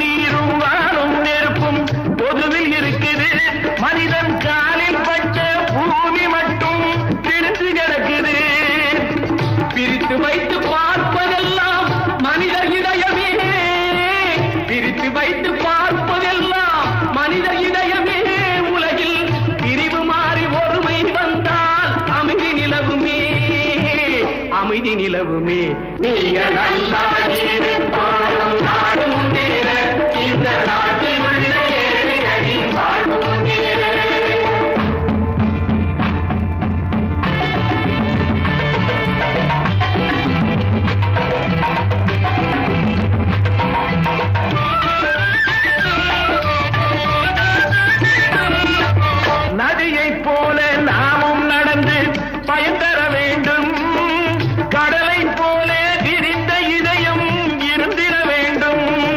நீரும் வானும் நெருப்பும் பொதுவில் இருக்குது. மனிதன் காலில் பட்ட பூமி மட்டும் பிரித்து கிடக்குது. பிரித்து வைத்து பார்ப்பதெல்லாம் மனித இதயமே. பிரித்து வைத்து பார்ப்பதெல்லாம் மனித இதயமே. உலகில் பிரிவு மாறி ஒருமை வந்தால் அமைதி நிலவுமே. அமைதி நிலவுமே. நல்லா பயந்த